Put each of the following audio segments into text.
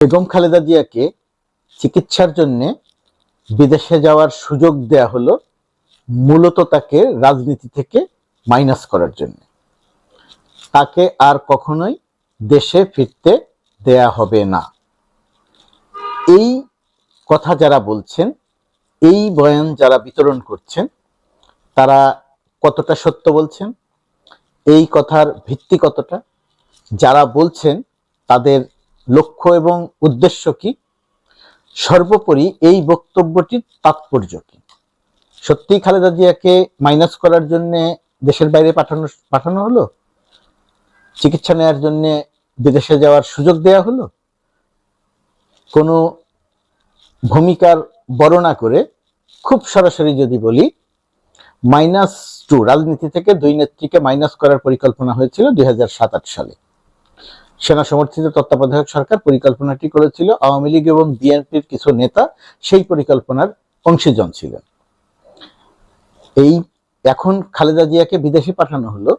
বেগম খালেদা জিয়াকে চিকিৎসার জন্য বিদেশে যাওয়ার সুযোগ দেয়া হলো মূলত তাকে রাজনীতি থেকে মাইনাস করার জন্য। তাকে আর কখনোই দেশে ফিরতে দেয়া হবে না। এই কথা যারা বলছেন, এই বয়ান যারা বিতরণ করছেন, তারা কতটা সত্য বলছেন? এই কথার ভিত্তি কতটা? যারা বলছেন, তাদের লক্ষ্য এবং উদ্দেশ্য কি? সর্বোপরি এই বক্তব্যটির তাৎপর্য কি? সত্যি খালেদা জিয়াকে মাইনাস করার জন্য দেশের বাইরে পাঠানো পাঠানো হলো? চিকিৎসা নেওয়ার জন্য বিদেশে যাওয়ার সুযোগ দেয়া হলো? কোনো ভূমিকার বর্ণনা করে খুব সরাসরি যদি বলি মাইনাস টু রাজনীতি থেকে দুই নেত্রীকে মাইনাস করার পরিকল্পনা হয়েছিল দুই সালে। সেনা সমর্থিত তত্ত্বাবধায়ক সরকার পরিকল্পনাটি করেছিল। আওয়ামী লীগ এবং বিএনপির কিছু নেতা সেই পরিকল্পনার অংশীজন ছিলেন। এই এখন খালেদা জিয়াকে বিদেশে পাঠানো হলো,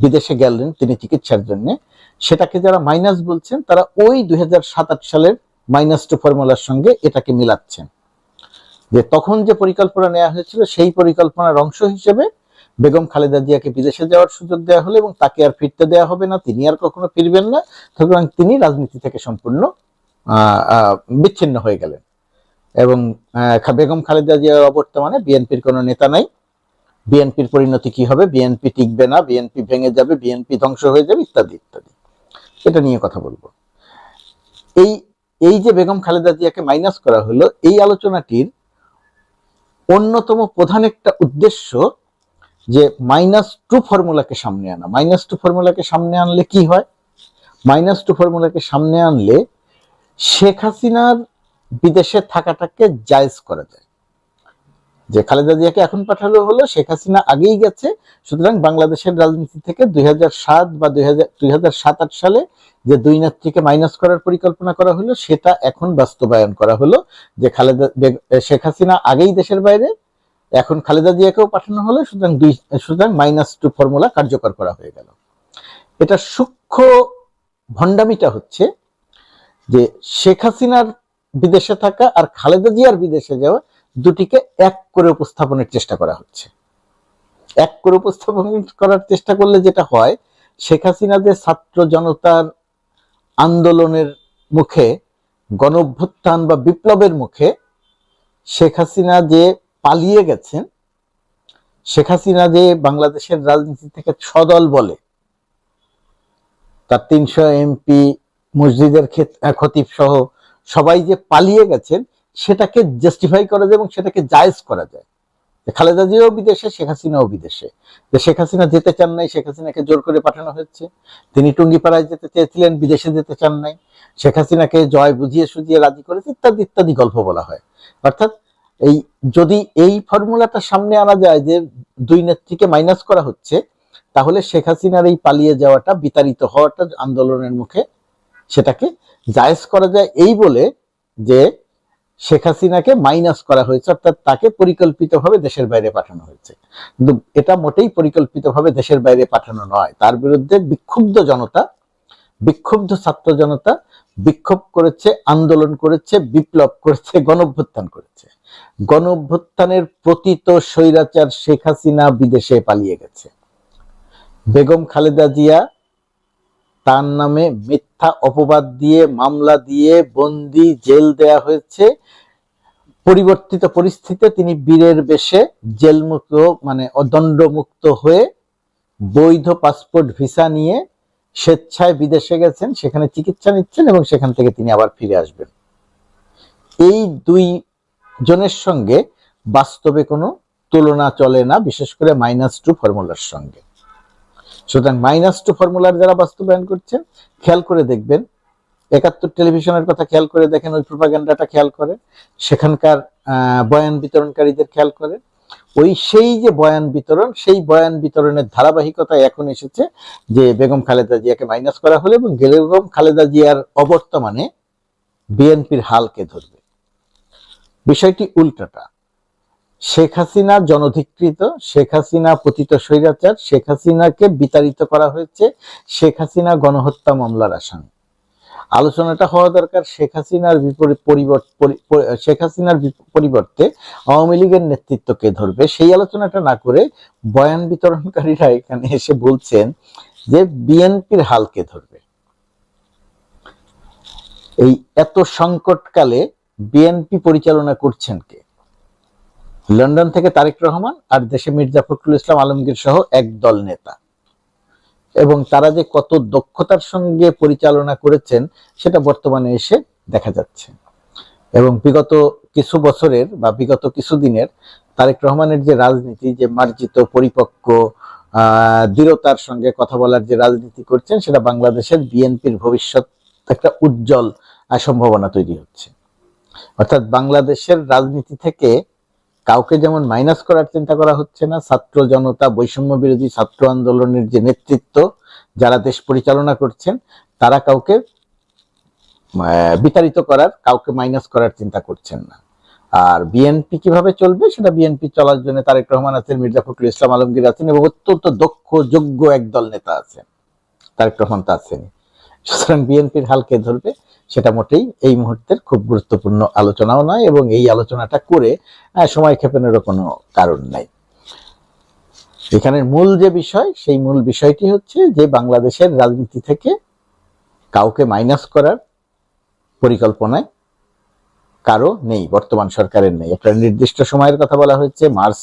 বিদেশে গেলেন তিনি চিকিৎসার জন্য। সেটাকে যারা মাইনাস বলছেন, তারা ওই দুই সালের মাইনাস টু ফর্মুলার সঙ্গে এটাকে মিলাচ্ছেন। যে তখন যে পরিকল্পনা নেওয়া হয়েছিল, সেই পরিকল্পনার অংশ হিসেবে বেগম খালেদা জিয়াকে বিদেশে যাওয়ার সুযোগ দেওয়া হলো এবং তাকে আর ফিরতে দেওয়া হবে না, তিনি আর কখনো ফিরবেন না। সুতরাং তিনি রাজনীতি থেকে সম্পূর্ণ বিচ্ছিন্ন হয়ে গেলেন। এবং বেগম খালেদা জিয়ার অবর্তমানে বিএনপির কোনো নেতা নাই। বিএনপির পরিণতি কি হবে? বিএনপি টিকবে না, বিএনপি ভেঙে যাবে, বিএনপি ধ্বংস হয়ে যাবে, ইত্যাদি ইত্যাদি। এটা নিয়ে কথা বলব। এই এই যে বেগম খালেদা জিয়াকে মাইনাস করা হলো, এই আলোচনাটির অন্যতম প্রধান একটা উদ্দেশ্য যে মাইনাস টু ফর্মুলাকে সামনে আনা। মাইনাস টু ফর্মুলাকে সামনে আনলে কি হয়? মাইনাস টু ফর্মুলাকে সামনে আনলে শেখ হাসিনার বিদেশে থাকাটাকে জায়েজ করা যায়। যে খালেদা জিয়াকে এখন পাঠালো হলো, শেখ হাসিনা আগেই গেছে। সুতরাং বাংলাদেশের রাজনীতি থেকে দুই বা দুই হাজার সালে যে দুই নেত্রীকে মাইনাস করার পরিকল্পনা করা হলো, সেটা এখন বাস্তবায়ন করা হলো। যে খালেদা শেখ হাসিনা আগেই দেশের বাইরে এখন খালেদা জিয়াকেও পাঠানো হলো, সুতরাং দুই, সুতরাং মাইনাস টু ফর্মুলা কার্যকর করা হয়ে গেল। এটা সূক্ষ্ম ভণ্ডামিটা হচ্ছে যে শেখ হাসিনার বিদেশে থাকা আর খালেদা জিয়ার বিদেশে যাওয়া দুটিকে এক করে উপস্থাপনের চেষ্টা করা হচ্ছে। এক করে উপস্থাপন করার চেষ্টা করলে যেটা হয়, শেখ হাসিনা যে ছাত্র জনতার আন্দোলনের মুখে গণ অভ্যুত্থান বা বিপ্লবের মুখে শেখ হাসিনা যে পালিয়ে গেছেন, শেখ হাসিনা যে বাংলাদেশের রাজনীতি থেকে সদল বলে, তার তিনশো এমপি মসজিদের খতিব সহ সবাই যে পালিয়ে গেছেন, সেটাকে জাস্টিফাই করা যায় এবং সেটাকে জায়েজ করা যায়। খালেদা জিয়াও বিদেশে, শেখ হাসিনাও বিদেশে। যে শেখ হাসিনা যেতে চান নাই, শেখ হাসিনাকে জোর করে পাঠানো হয়েছে। তিনি টুঙ্গিপাড়ায় যেতে চেয়েছিলেন, বিদেশে যেতে চান নাই। শেখ হাসিনাকে জয় বুঝিয়ে সুঝিয়ে রাজি করেছে, ইত্যাদি ইত্যাদি গল্প বলা হয়। অর্থাৎ এই, যদি এই ফর্মুলাটা সামনে আনা যায় যে দুই নেত্রীকে মাইনাস করা হচ্ছে, তাহলে শেখ হাসিনার এই পালিয়ে যাওয়াটা, বিতাড়িত হওয়াটা আন্দোলনের মুখে সেটাকে জায়েজ করা যায় এই বলে যে শেখ হাসিনাকে মাইনাস করা হয়েছে, অর্থাৎ তাকে পরিকল্পিতভাবে দেশের বাইরে পাঠানো হয়েছে। কিন্তু এটা মোটেই পরিকল্পিতভাবে দেশের বাইরে পাঠানো নয়। তার বিরুদ্ধে বিক্ষুব্ধ জনতা, বিক্ষুব্ধ ছাত্র জনতা বিক্ষোভ করেছে, আন্দোলন করেছে, বিপ্লব করেছে, গণঅভ্যুত্থান করেছে। গণঅভ্যুত্থানের প্রতীত স্বৈরাচার শেখ হাসিনা বিদেশে পালিয়ে গেছে। বেগম খালেদা জিয়া তার নামে মিথ্যা অপবাদ দিয়ে, মামলা দিয়ে বন্দি, জেল দেয়া হয়েছে। পরিবর্তিত পরিস্থিতিতে তিনি বীরের বেশে জেলমুক্ত মানে দণ্ডমুক্ত হয়ে বৈধ পাসপোর্ট ভিসা নিয়ে স্বেচ্ছায় বিদেশে গেছেন, সেখানে চিকিৎসা নিচ্ছেন এবং সেখান থেকে তিনি আবার ফিরে আসবেন। এই দুই জনের সঙ্গে বাস্তবে কোনো তুলনা চলে না, বিশেষ করে মাইনাস টু ফর্মুলার সঙ্গে। সুতরাং মাইনাস টু ফর্মুলার যারা বাস্তবায়ন করছেন, খেয়াল করে দেখবেন, একাত্তর টেলিভিশনের কথা খেয়াল করে দেখেন, ওই প্রোপাগান্ডাটা খেয়াল করে, সেখানকার বয়ান বিতরণকারীদের খেয়াল করে ওই সেই যে বয়ান বিতরণ, সেই বয়ান বিতরণের ধারাবাহিকতা এখন এসেছে যে বেগম খালেদা জিয়াকে মাইনাস করা হলো এবং বেগম খালেদা জিয়ার অবর্তমানে বিএনপির হালকে ধরবে। বিষয়টি উল্টাটা। শেখ হাসিনা জনধিকৃত, শেখ হাসিনা পতিত স্বৈরাচার, শেখ হাসিনাকে বিতাড়িত করা হয়েছে, শেখ হাসিনা গণহত্যা মামলার আসামি। আলোচনাটা হওয়া দরকার শেখ হাসিনার শেখ হাসিনার পরিবর্তে আওয়ামী লীগের নেতৃত্বকে ধরবে? সেই আলোচনাটা না করে বয়ান বিতরণকারীরা এখানে এসে বলছেন যে বিএনপির হালকে ধরবে? এই এত সংকটকালে বিএনপি পরিচালনা করছেন কে? লন্ডন থেকে তারেক রহমান আর দেশে মির্জা ফখরুল ইসলাম আলমগীর সহ একদল নেতা। এবং তারা যে কত দক্ষতার সঙ্গে পরিচালনা করেছেন, সেটা বর্তমানে এসে দেখা যাচ্ছে। এবং বিগত কিছু বছরের বা বিগত কিছু দিনের তারেক রহমানের যে রাজনীতি, যে মার্জিত, পরিপক্ক দৃঢ়তার সঙ্গে কথা বলার যে রাজনীতি করছেন, সেটা বাংলাদেশের বিএনপির ভবিষ্যৎ একটা উজ্জ্বল সম্ভাবনা তৈরি হচ্ছে। অর্থাৎ বাংলাদেশের রাজনীতি থেকে কাউকে যেমন মাইনাস করার চিন্তা করা হচ্ছে না, ছাত্র জনতা, বৈষম্য বিরোধী ছাত্র আন্দোলনের যে নেতৃত্ব যারা দেশ পরিচালনা করছেন, তারা কাউকে বিতাড়িত করার, কাউকে মাইনাস করার চিন্তা করছেন না। আর বিএনপি কীভাবে চলবে সেটা বিএনপি চলার জন্য তারেক রহমান আছেন, মির্জা ফখরুল ইসলাম আলমগীর আছেন এবং অত্যন্ত দক্ষ, যোগ্য একদল নেতা আছেন। তারেক রহমান তো আছেন সুতরাং বিএনপির হালকে ধরবে, সেটা মোটেই এই মুহূর্তের খুব গুরুত্বপূর্ণ আলোচনাও নয় এবং এই আলোচনাটা করে সময় ক্ষেপণেরও কোনো কারণ নাই। এখানের মূল যে বিষয়, সেই মূল বিষয়টি হচ্ছে যে বাংলাদেশের রাজনীতি থেকে কাউকে মাইনাস করার পরিকল্পনায় কারও নেই, বর্তমান সরকারের নেই। একটা নির্দিষ্ট সময়ের কথা বলা হয়েছে, মার্চ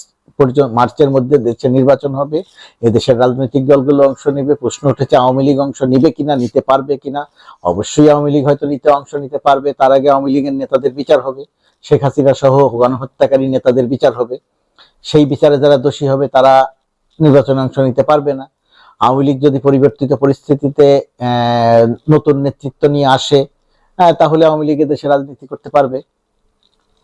মার্চের মধ্যে দেশে নির্বাচন হবে। এদেশের রাজনৈতিক দলগুলো অংশ নেবে। প্রশ্ন উঠেছে, আওয়ামী লীগ অংশ নিবে কিনা, নিতে পারবে কিনা? অবশ্যই আওয়ামী লীগ হয়তো নিতে অংশ নিতে পারবে। তার আগে আওয়ামী লীগের নেতাদের বিচার হবে। শেখ হাসিনা সহ গণহত্যাকারী নেতাদের বিচার হবে। সেই বিচারে যারা দোষী হবে, তারা নির্বাচনে অংশ নিতে পারবে না। আওয়ামী লীগ যদি পরিবর্তিত পরিস্থিতিতে নতুন নেতৃত্ব নিয়ে আসে তাহলে আওয়ামী লীগ দেশে রাজনীতি করতে পারবে।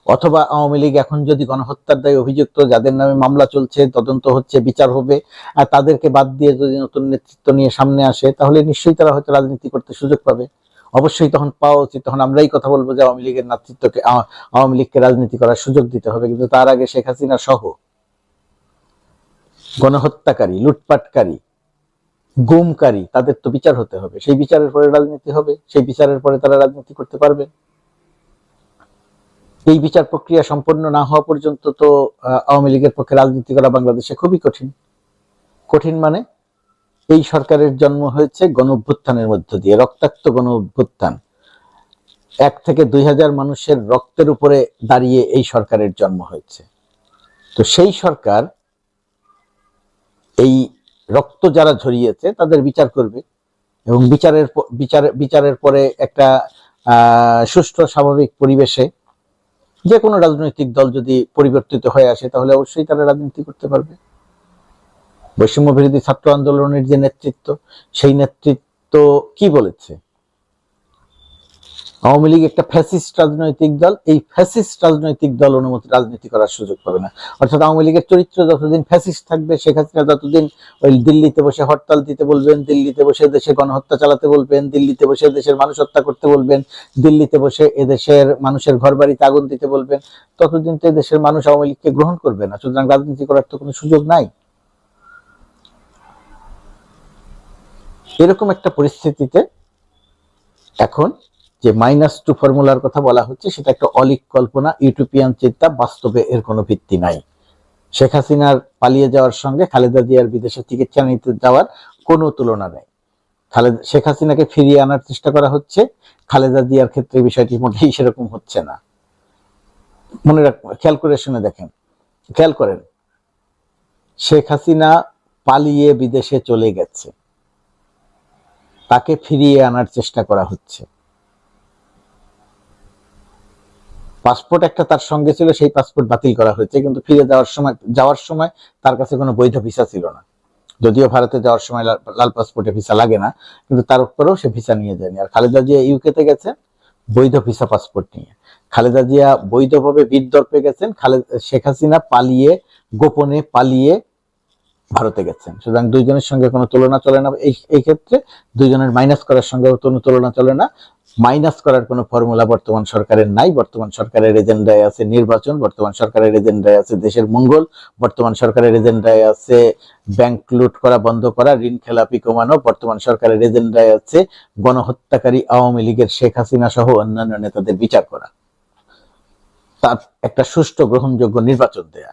অথবা আওয়ামী লীগ এখন যদি গণহত্যার দায়ে অভিযুক্ত, যাদের নামে মামলা চলছে, তদন্ত হচ্ছে, বিচার হবে আর তাদেরকে বাদ দিয়ে যদি নতুন নেতৃত্ব নিয়ে সামনে আসে, তাহলে নিশ্চয়ই তারা হয়তো রাজনীতি করতে সুযোগ পাবে। অবশ্যই তখন পাওয়া উচিত, তখন আমরাই কথা বলব যে আওয়ামী লীগের নেতৃত্বকে আওয়ামী লীগকে রাজনীতি করার সুযোগ দিতে হবে, কিন্তু তার আগে শেখ হাসিনা সহ গণহত্যাকারী, লুটপাটকারী, গুমকারী, তাদের তো বিচার হতে হবে। সেই বিচারের পরে রাজনীতি হবে, সেই বিচারের পরে তারা রাজনীতি করতে পারবে। এই বিচার প্রক্রিয়া সম্পন্ন না হওয়া পর্যন্ত তো আওয়ামী লীগের পক্ষে রাজনীতি করা বাংলাদেশে খুবই কঠিন। কঠিন মানে এই সরকারের জন্ম হয়েছে গণ অভ্যুত্থানের মধ্য দিয়ে, রক্তাক্ত গণ অভ্যুত্থান এক থেকে দুই হাজার মানুষের রক্তের উপরে দাঁড়িয়ে এই সরকারের জন্ম হয়েছে। তো সেই সরকার এই রক্ত যারা ঝরিয়েছে তাদের বিচার করবে এবং বিচারের বিচার, বিচারের পরে একটা সুষ্ঠু স্বাভাবিক পরিবেশে যে কোনো রাজনৈতিক দল যদি পরিবর্তিত হয়ে আসে, তাহলে অবশ্যই তারা রাজনীতি করতে পারবে। বৈষম্য বিরোধী ছাত্র আন্দোলনের যে নেতৃত্ব, সেই নেতৃত্ব কি বলেছে? আওয়ামী লীগ একটা ফ্যাসিস্ট রাজনৈতিক দল, এই ফ্যাসিস্ট রাজনৈতিক দল অনুমতি রাজনীতি করার সুযোগ পাবে না। অর্থাৎ আওয়ামী লীগের চরিত্র যতদিন ফ্যাসিস্ট থাকবে, শেখ হাসিনা ততদিন ওই দিল্লিতে বসে হরতাল দিতে বলবেন, দিল্লিতে বসে দেশে গণহত্যা চালাতে বলবেন, দিল্লিতে বসে দেশের মানুষ হত্যা করতে বলবেন, দিল্লিতে বসে এদেশের মানুষের ঘর বাড়িতে আগুন দিতে বলবেন, ততদিন তো দেশের মানুষ আওয়ামী লীগকে গ্রহণ করবে না। সুতরাং রাজনীতি করার তো কোনো সুযোগ নাই। এরকম একটা পরিস্থিতিতে এখন যে মাইনাস টু ফর্মুলার কথা বলা হচ্ছে, সেটা একটা অলিক কল্পনা ইউটোপিয়ান চিন্তা, বাস্তবে এর কোনো ভিত্তি নাই। শেখ হাসিনার পালিয়ে যাওয়ার সঙ্গে খালেদা জিয়ার বিদেশে চিকিৎসা নিতে যাওয়ার কোনো তুলনা নেই। খালেদা, শেখ হাসিনাকে ফিরিয়ে আনার চেষ্টা করা হচ্ছে, খালেদা জিয়ার ক্ষেত্রে বিষয়টি মোটেই সেরকম হচ্ছে না। মনে রাখ, খেয়াল করে শুনে দেখেন। খেয়াল করেন, শেখ হাসিনা পালিয়ে বিদেশে চলে গেছে। তাকে ফিরিয়ে আনার চেষ্টা করা হচ্ছে। পাসপোর্ট একটা তার সঙ্গে ছিল, সেই পাসপোর্ট বাতিল করা হয়েছে। কিন্তু ফিরে যাওয়ার সময় যাওয়ার সময় তার কাছে কোনো বৈধ ভিসা ছিল না। যদিও ভারতে যাওয়ার সময় লাল- পাসপোর্টে ভিসা লাগে না, কিন্তু তার উপরেও সে ভিসা নিয়ে যায়নি। আর খালেদা জিয়া ইউকেতে গেছেন, বৈধ ভিসা পাসপোর্ট নিয়ে। খালেদা জিয়া বৈধভাবে বীরদর্পে গেছেন খালেদ শেখ হাসিনা পালিয়ে, গোপনে পালিয়ে ভারতে গেছেন। সুতরাং দুইজনের সঙ্গে কোনো তুলনা চলে না। এই ক্ষেত্রে দুইজনের মাইনাস করার সঙ্গে কোনো তুলনা চলে না। মাইনাস করার কোনো ফর্মুলা বর্তমান সরকারের নাই। বর্তমান সরকারের এজেন্ডায় আছে নির্বাচন, বর্তমান সরকারের এজেন্ডায় আছে দেশের মঙ্গল, বর্তমান সরকারের এজেন্ডায় আছে ব্যাংক লুট করা, বন্ধ করা, ঋণ খেলাপি কমানো, বর্তমান সরকারের এজেন্ডায় আছে গণহত্যাকারী আওয়ামী লীগের শেখ হাসিনা সহ অন্যান্য নেতাদের বিচার করা। তার একটা সুষ্ঠু গ্রহণযোগ্য নির্বাচন দেয়া।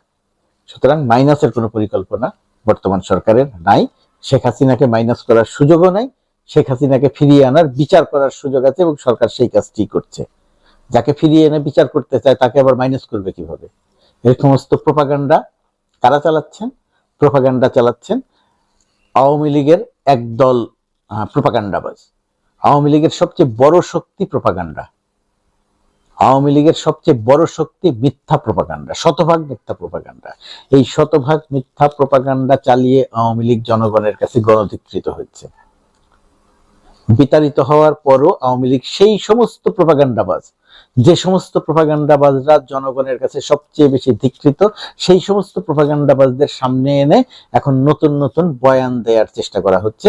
সুতরাং মাইনাসের কোনো পরিকল্পনা বর্তমান সরকারের নাই। শেখ হাসিনাকে মাইনাস করার সুযোগও নাই। শেখ হাসিনাকে ফিরিয়ে আনার বিচার করার সুযোগ আছে এবং সরকার সেই কাজটি করছে। যাকে ফিরিয়ে এনে বিচার করতে চায় তাকে আবার মাইনাস করবে কীভাবে? এই সমস্ত প্রপাগান্ডা কারা চালাচ্ছেন? প্রপাগান্ডা চালাচ্ছেন আওয়ামী লীগের একদল প্রপাগান্ডাবাজ আওয়ামী লীগের সবচেয়ে বড় শক্তি প্রপাগান্ডা আওয়ামী লীগের সবচেয়ে বড় শক্তি মিথ্যা প্রপাগান্ডা, শতভাগ মিথ্যা প্রপাগান্ডা। এই শতভাগ মিথ্যা প্রপাগান্ডা চালিয়ে আওয়ামী লীগ জনগণের কাছে গণধিকৃত হচ্ছে বিতাড়িত হওয়ার পরও আওয়ামী লীগ সেই সমস্ত প্রপাগান্ডাবাজ, যে সমস্ত প্রপাগান্ডাবাজরা জনগণের কাছে সবচেয়ে বেশি ধিকৃত, সেই সমস্ত প্রপাগান্ডাবাজদের সামনে এনে এখন নতুন নতুন বয়ান দেওয়ার চেষ্টা করা হচ্ছে।